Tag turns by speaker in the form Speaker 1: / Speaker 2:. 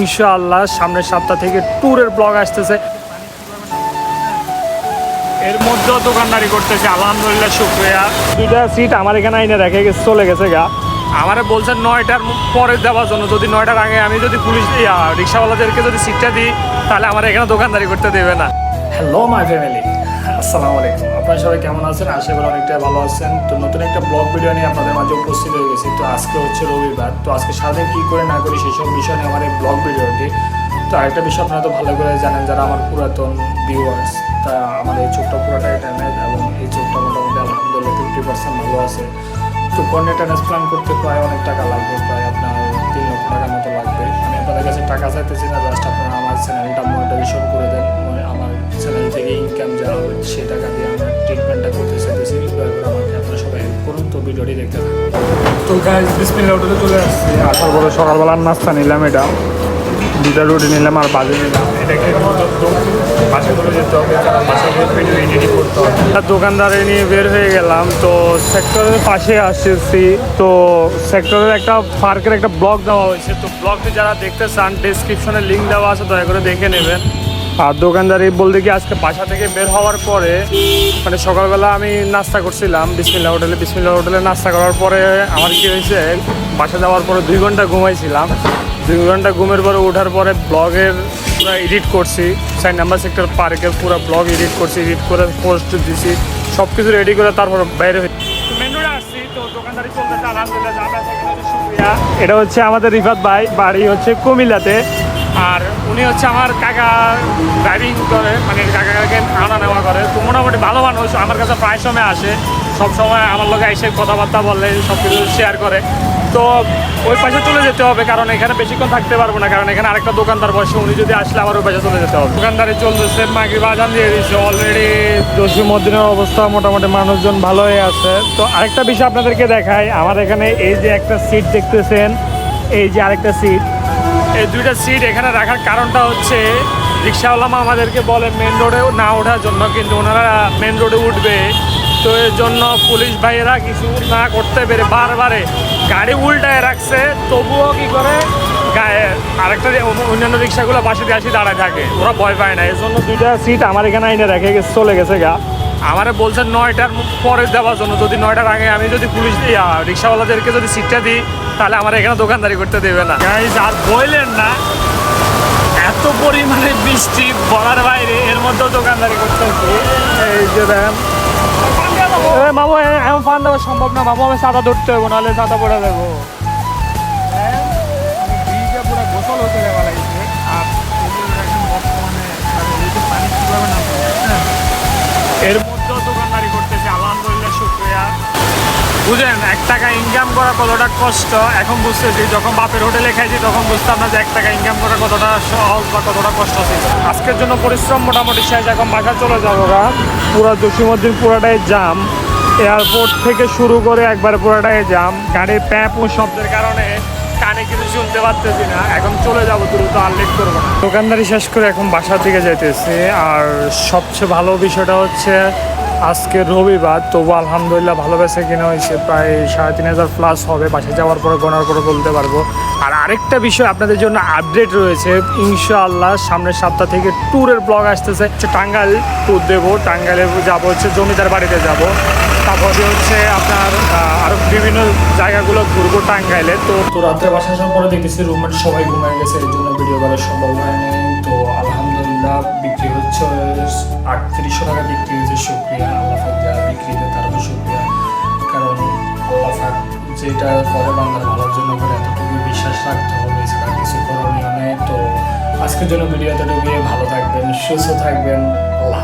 Speaker 1: ইনশাআল্লাহ সামনের সপ্তাহ থেকে ট্যুরের ব্লগ আসতেছে। এর মধ্যেও দোকানদারি করতেছে, আলহামদুলিল্লাহ, শুক্রিয়া। দুইটা সিট আমার এখানে আইনে রেখে গেছে, চলে গেছে গা। আমারে বলছেন নয়টার পরে দেওয়ার জন্য, যদি নয়টার আগে আমি যদি পুলিশ রিক্সাওয়ালাদেরকে যদি সিটটা দিই, তাহলে আমার এখানে দোকানদারি করতে দেবে না। হ্যালো মাই ফ্যামিলি আসসালামু আলাইকুম। আপনারা সবাই কেমন আছেন? আশা করি অনেকটাই ভালো আছেন। তো নতুন একটা ব্লগ ভিডিও নিয়ে আপনাদের মাঝে উপস্থিত হয়ে গেছি। তো আজকে হচ্ছে রবিবার। তো আজকে সারাদিন কী করে না করি সেসব বিষয় নিয়ে আমার এই ব্লগ ভিডিওটি। তো আরেকটা বিষয় আপনারা তো ভালো করে জানেন, যারা আমার পুরাতন ভিউয়ার্স তা আমার এই চোখটা পুরোটাই ড্যামেজ এবং এই চোখটা মোটামুটি আলহামদুলিল্লাহ ফিফটি পার্সেন্ট ভালো আছে। তো কর্নে ট্রান্সপ্লান্ট করতে প্রায় অনেক টাকা লাগবে, প্রায় আপনার তিন লক্ষ টাকার মতো লাগবে। আমি আপনাদের কাছে টাকা চাইতেছি না জাস্ট আপনারা আমার চ্যানেলটা মনিটাইজেশন করে দেন, আমার ভিডিওটি দেখতে থাকুন। তো গাইজ বিসমিল্লা হোটেলে চলে আসছি। আসার পরে সকালবেলার নাস্তা নিলাম এটা। দুটা রুটি নিলাম আর বাজে নিলাম। এটাকে বাসে করে যেতে হবে আর দোকানদারে নিয়ে বের হয়ে গেলাম। তো সেক্টরের পাশে আসছি। তো সেক্টরের একটা পার্কের একটা ব্লগ দেওয়া হয়েছে। তো ব্লগটি যারা দেখতে চান ডিসক্রিপশনে লিঙ্ক দেওয়া আছে, দয়া করে দেখে নেবেন। আর দোকানদারি বলতে কি আজকে বাসা থেকে বের হওয়ার পরে মানে সকালবেলা আমি নাস্তা করছিলাম বিসমিল্লা হোটেলে বিসমিল্লা হোটেলে নাস্তা করার পরে আমার কি হয়েছে, বাসা যাওয়ার পরে দুই ঘণ্টা ঘুমাইছিলাম দুই ঘণ্টা ঘুমের পরে ওঠার পরে ব্লগের পুরো এডিট করছি, চার নাম্বার সেক্টর পার্কের পুরো ব্লগ এডিট করছি এডিট করে পোস্ট দিছি সব কিছু রেডি করে তারপর বাইরে হয়ে মেনুটা আসছি। এটা হচ্ছে আমাদের রিফাত ভাই, বাড়ি হচ্ছে কুমিল্লাতে আর উনি হচ্ছে আমার কাকা ড্রাইভিং করে মানে কাকাকে আনা নেওয়া করে। তো মোটামুটি ভালো মানুষ, আমার কাছে প্রায় সময় আসে। সব সময় আমার লোক এসে কথাবার্তা বলে সব কিছু শেয়ার করে। তো ওই পাশে চলে যেতে হবে, কারণ এখানে বেশিক্ষণ থাকতে পারব না, কারণ এখানে আরেকটা দোকানদার বসে, উনি যদি আসলে আবার ওই পাশে চলে যেতে হবে। দোকানদারি চলতেছে মাগি বাজান দিয়ে দিচ্ছে অলরেডি জসিমুদ্দিনের অবস্থা, মোটামুটি মানুষজন ভালোই আছে। তো আরেকটা বিষয় আপনাদেরকে দেখাই, আমার এখানে এই যে একটা সিট দেখতেছেন, এই যে আরেকটা সিট এই দুইটা সিট এখানে রাখার কারণটা হচ্ছে রিক্সাওয়ালা আমাদেরকে বলে মেন রোডে না ওঠার জন্য, কিন্তু ওনারা মেন রোডে উঠবে। তো এর জন্য পুলিশ ভাইয়েরা কিছু না করতে পেরে বারবারে গাড়ি উল্টায় রাখছে, তবুও কি করে? গায়ে আরেকটা অন্য- অন্যান্য রিক্সাগুলো পাশে দিয়ে আসি দাঁড়ায় থাকে। ওরা ভয় পায় না। এর জন্য দুইটা সিট আমার এখানে আইনে রেখে গেছে, চলে গেছে গা। আমারে বলছেন নয়টার পরে দেওয়ার জন্য। যদি নয়টার আগে আমি যদি পুলিশ রিক্সাওয়ালাদেরকে যদি সিটটা দিই তাহলে আমার এখানে দোকানদারি করতে দেবে না। আর বললেন না এত পরিমাণে বৃষ্টি বলার বাইরে এর মধ্যেও দোকানদারি করতেছি এই যে দেখেন। মামু এমন ফান দেওয়া সম্ভব না। মামু আমি সাদা ধরতে হব নাহলে সাদা পড়ে দেবো বুঝেন, এক টাকা ইনকাম করা কতটা কষ্ট? এখন বুঝতেছি, যখন বাপের হোটেলে খাইছি, তখন বুঝতাম না যে এক টাকা ইনকাম করা কতটা সহজ বা কতটা কষ্ট ছিল আজকের জন্য পরিশ্রম মোটামুটি শেষ, এখন বাসা চলে যাব গা। পুরো জসিমুদ্দিন পুরাটাই জাম এয়ারপোর্ট থেকে শুরু করে একবার পুরাটাই জাম গাড়ির প্যাপ ও শব্দের কারণে কানে কিছু শুনতে পারতেছি না। এখন চলে যাব, দ্রুত আর লেট করব দোকানদারি শেষ করে এখন বাসার দিকে যাইতেছি। আর সবচেয়ে ভালো বিষয়টা হচ্ছে আজকে রবিবার, তবু আলহামদুলিল্লাহ ভালো বেসে কিনা হয়েছে। প্রায় সাড়ে তিন হাজার প্লাস হবে বাসে যাওয়ার পরে গোনার করে বলতে পারব। আর আরেকটা বিষয় আপনাদের জন্য আপডেট রয়েছে, ইনশাআল্লাহ সামনের সপ্তাহ থেকে ট্যুরের ব্লগ আসতেছে। টাঙ্গাইল ট্যুর দেবো, টাঙ্গাইলে যাব হচ্ছে জমিদার বাড়িতে যাব। তারপরে হচ্ছে আপনার আরও বিভিন্ন জায়গাগুলো ঘুরবো টাঙ্গাইলে। তো তো রাত্রে বাসা আসার পরে দেখতেছি রুমমেট সবাই ঘুমিয়ে গেছে, এর জন্য ভিডিও করা সম্ভব হয়নি তো আলহামদুলিল্লাহ বিক্রি হচ্ছে। আটত্রিশশো টাকা বিক্রি হয়েছে শুক্রিয়া আল্লাহ পাক যা বিক্রি দেয় তারও শুক্রিয়া কারণ আল্লাহ যেটা করে বাংলার ভালোর জন্য করে, এতটুকু বিশ্বাস রাখতে হবে, এছাড়া কিছু করণীয় নেই। তো আজকের জন্য ভিডিও এতটুকু ভালো থাকবেন, সুস্থ থাকবেন। আল্লাহ